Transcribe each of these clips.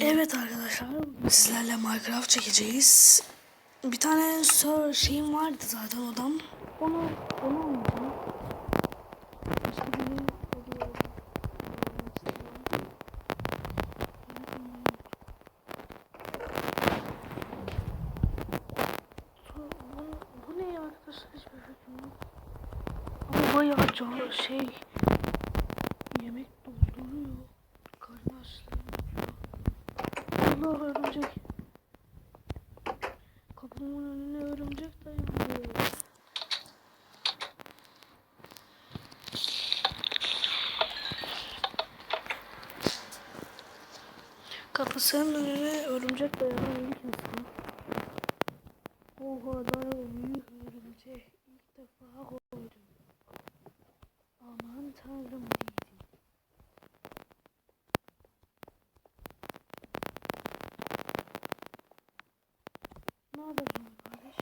Evet arkadaşlar sizlerle Minecraft çekeceğiz. Bir tane sor şeyim vardı zaten odam. Onu onu oyun oluyor. Bu, bu ne arkadaşlar hiçbir fikrim yok. Ama bayağı şey önüne örümcek dayanıyor. Kapısının önüne örümcek dayanan ilk insan. O kadar büyük örümcek ilk defa gördüm. Aman tanrım diydim. Ne yapacağım kardeş?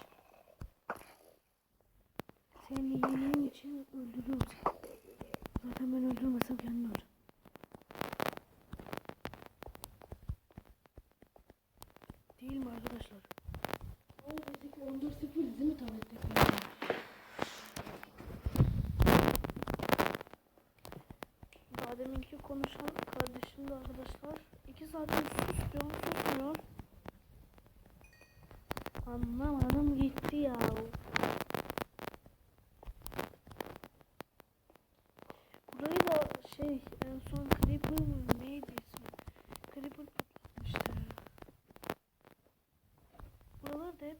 Seni yediğim için öldürürüm seni. Zaten ben öldürmesem kendim ölürüm. Değil mi arkadaşlar? O bizdeki 14 0 değil mi tabletteki? Daha deminki konuşan kardeşim de arkadaşlar. iki saattir sus diyorum susmuyor. Anlamadım gitti ya.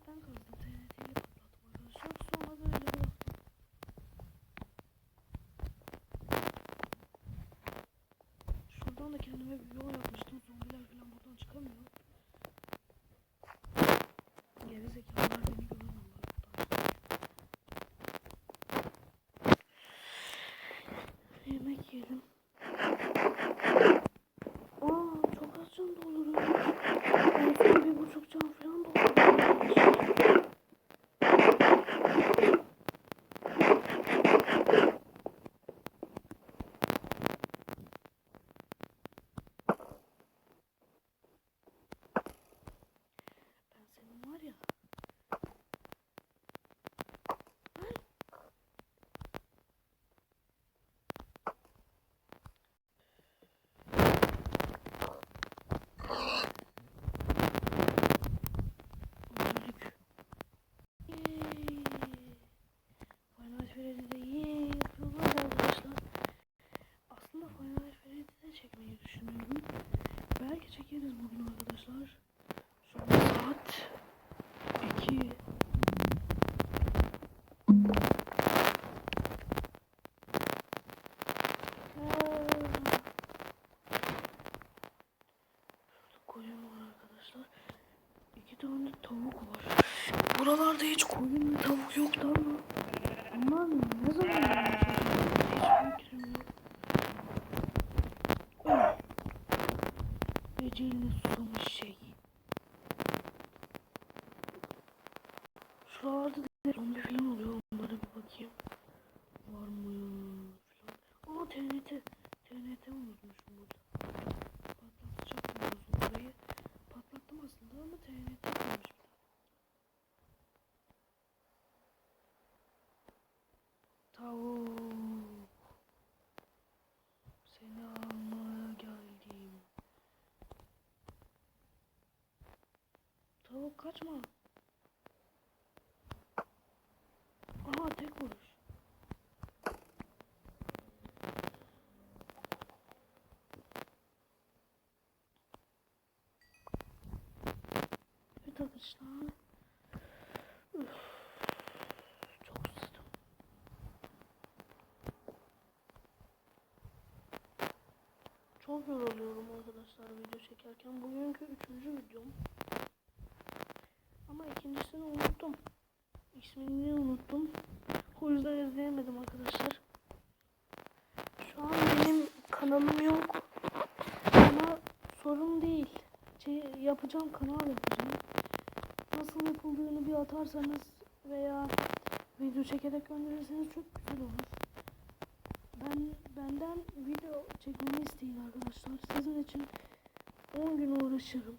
Ben kazdım. TNT ile patlattım arkadaşlar. Sonra böyle bıraktım. Şuradan da kendime bir yol yapmıştım. Zombiler falan buradan çıkamıyor. Geri zekalılar beni buradan. Yemek yedim. Aa çok az can dolduruyor. En son bir buçuk can falan dolduruyor. Ben senin var ya. Ay. Öldük. Yay. Final Freddy'de yay yapıyorlar arkadaşlar. Aslında Final Freddy'de çekmeyi düşünüyorum. Belki çekeriz bugün arkadaşlar. Şu an saat 2. Koyun var arkadaşlar. İki tane tavuk var. Buralarda hiç koyun ve tavuk yoktu ama bunlar ne zaman acaba? Hiçbir fikrim yok. Öl. Eceline susamış şey. Şuralarda da zombi falan oluyor. Onlara bir bakayım. Var mı? Falan. Aa TNT. TNT unutmuşum burada. Patlatacaktım az orayı. Patlattım aslında ama TNT kalmış bir tane. Tavuk. Seni almaya geldim. Tavuk kaçma. Aha tek vuruş. Evet arkadaşlar. Çok susadım. Çok yoruluyorum arkadaşlar video çekerken. Bugünkü üçüncü videom. Ama ikincisini unuttum. İsmini unuttum. O yüzden izleyemedim arkadaşlar. Şu an benim kanalım yok. Ama sorun değil. Şey, yapacağım kanal yapacağım. Nasıl yapıldığını bir atarsanız veya video çekerek gönderirseniz çok güzel olur. Ben benden video çekmemi isteyin arkadaşlar. Sizin için 10 gün uğraşırım.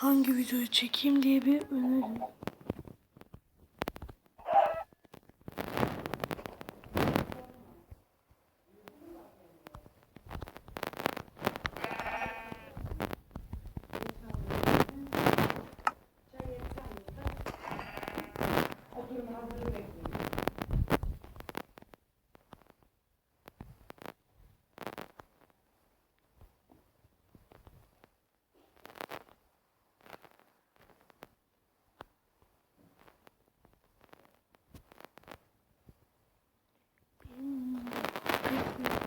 Hangi videoyu çekeyim diye bir önerin. Thank you.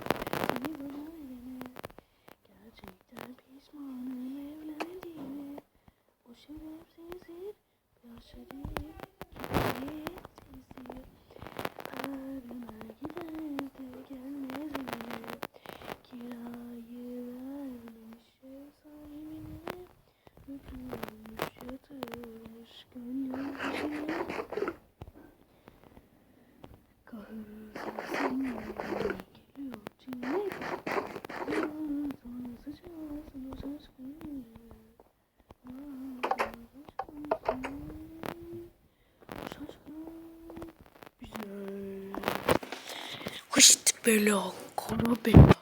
Bela, kara bela.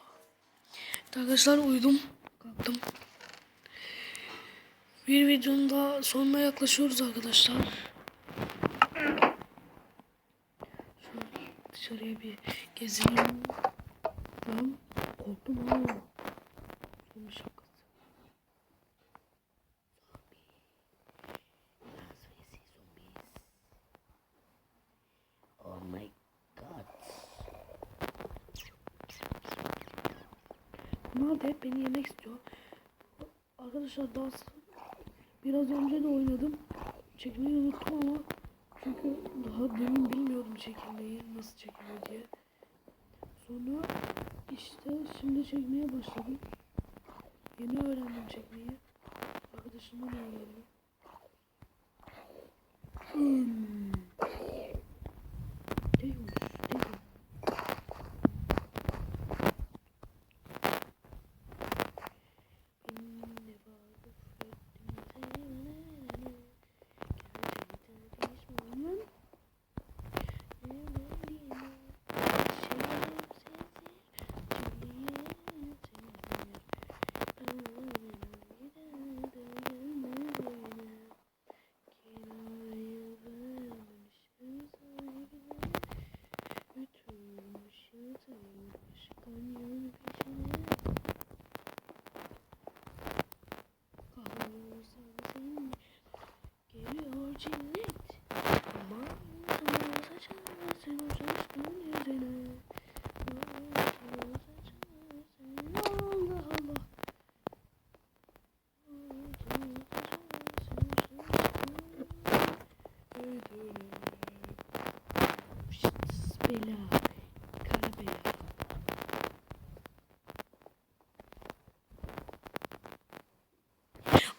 Arkadaşlar uyudum, kalktım. Bir videonun daha sonuna yaklaşıyoruz arkadaşlar. Şöyle dışarıya bir gezelim. Lan korktum ha. Zombi şakası. Oh my Bunlar da hep beni yemek istiyor. Arkadaşlar daha s- biraz önce de oynadım. Çekmeyi unuttum ama çünkü daha demin bilmiyordum çekilmeyi nasıl çekilir diye. Sonra işte şimdi çekmeye başladım. Yeni öğrendim çekmeyi. Arkadaşımdan öğrendim. Hmm. Bela, kara bela.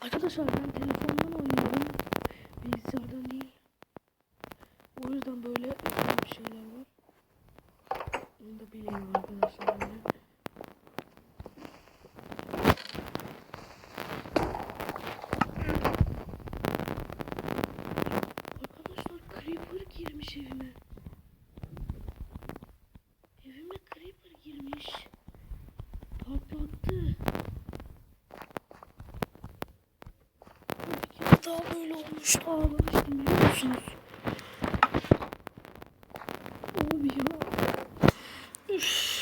Arkadaşlar ben telefondan oynuyorum. Bilgisayardan değil. O yüzden böyle şeyler var. Onu da bileyim arkadaşlar. Yani. Daha böyle olmuştu ağlamıştım biliyor musunuz? Abi ya. Üf.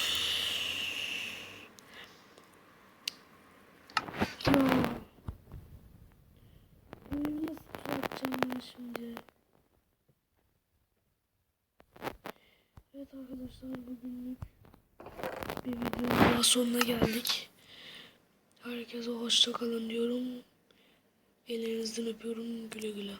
Ya. Oyunu nasıl düzelteceğim ben şimdi? Evet arkadaşlar bugünlük bir videonun daha sonuna geldik. Herkese hoşça kalın diyorum. Ellerinizden öpüyorum güle güle.